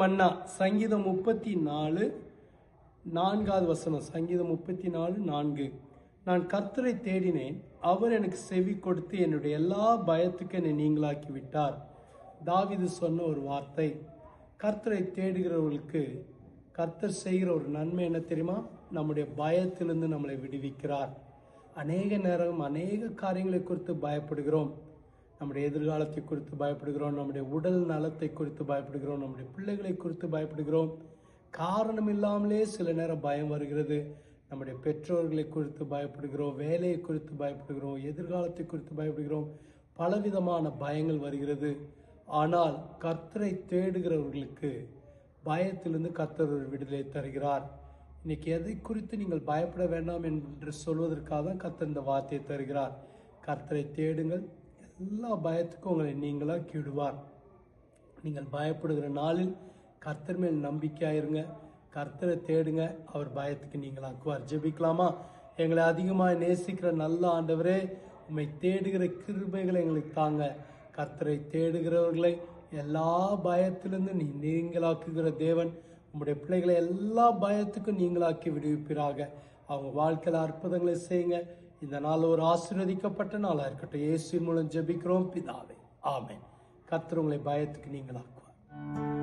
மன்னா சங்கீதம் முப்பத்தி நாலு நான்காவது வசனம் சங்கீதம் முப்பத்தி நாலு நான்கு. நான் கர்த்தரை தேடினேன் அவர் எனக்கு செவி கொடுத்து என்னுடைய எல்லா பயத்துக்கும் என்னை நீங்களாக்கி விட்டார் தாவிது சொன்ன ஒரு வார்த்தை. கர்த்தரை தேடுகிறவர்களுக்கு கர்த்தர் செய்கிற ஒரு நன்மை என்ன தெரியுமா? நம்முடைய பயத்திலிருந்து நம்மளை விடுவிக்கிறார். அநேக நேரம் அநேக காரியங்களை குறித்து பயப்படுகிறோம். நம்முடைய எதிர்காலத்தை குறித்து பயப்படுகிறோம் நம்முடைய உடல் நலத்தை குறித்து பயப்படுகிறோம் நம்முடைய பிள்ளைகளை குறித்து பயப்படுகிறோம். காரணம் இல்லாமலே சில நேரம் பயம் வருகிறது. நம்முடைய பெற்றோர்களை குறித்து பயப்படுகிறோம் வேலையை குறித்து பயப்படுகிறோம் எதிர்காலத்தை குறித்து பயப்படுகிறோம். பலவிதமான பயங்கள் வருகிறது. ஆனால் கர்த்தரை தேடுகிறவர்களுக்கு பயத்திலிருந்து கர்த்தர் ஒரு விடுதலை தருகிறார். இன்னைக்கு எதை குறித்து நீங்கள் பயப்பட வேண்டாம் என்று சொல்வதற்காக தான் கர்த்தர் இந்த வார்த்தையை தருகிறார். கர்த்தரை தேடுங்கள் எல்லா பயத்துக்கும் உங்களை நீங்களாக கீடுவார். நீங்கள் பயப்படுகிற நாளில் கர்த்தர் மேல் நம்பிக்கையாயிருங்க. கர்த்தரை தேடுங்க. அவர் பயத்துக்கு நீங்கள் ஆக்குவார் ஜெபிக்கலாமா? எங்களை அதிகமாக நேசிக்கிற நல்ல ஆண்டவரே உண்மை தேடுகிற கிருபைகளை எங்களுக்கு தாங்க. கர்த்தரை தேடுகிறவர்களை எல்லா பயத்திலிருந்து நீ நீங்களாக்குகிற தேவன். உம்முடைய பிள்ளைகளை எல்லா பயத்துக்கும் நீங்களாக்கி விடுவிப்பீராக. அவங்க வாழ்க்கையில் அற்புதங்களை செய்யுங்க. இந்த நாள் ஒரு ஆசீர்வதிக்கப்பட்ட நாளாக இருக்கட்டும். இயேசு மூலம் ஜெபிக்கிறோம் பிதாவே. ஆமே கர்த்தர் பயத்துக்கு நீங்களாக்குவார்.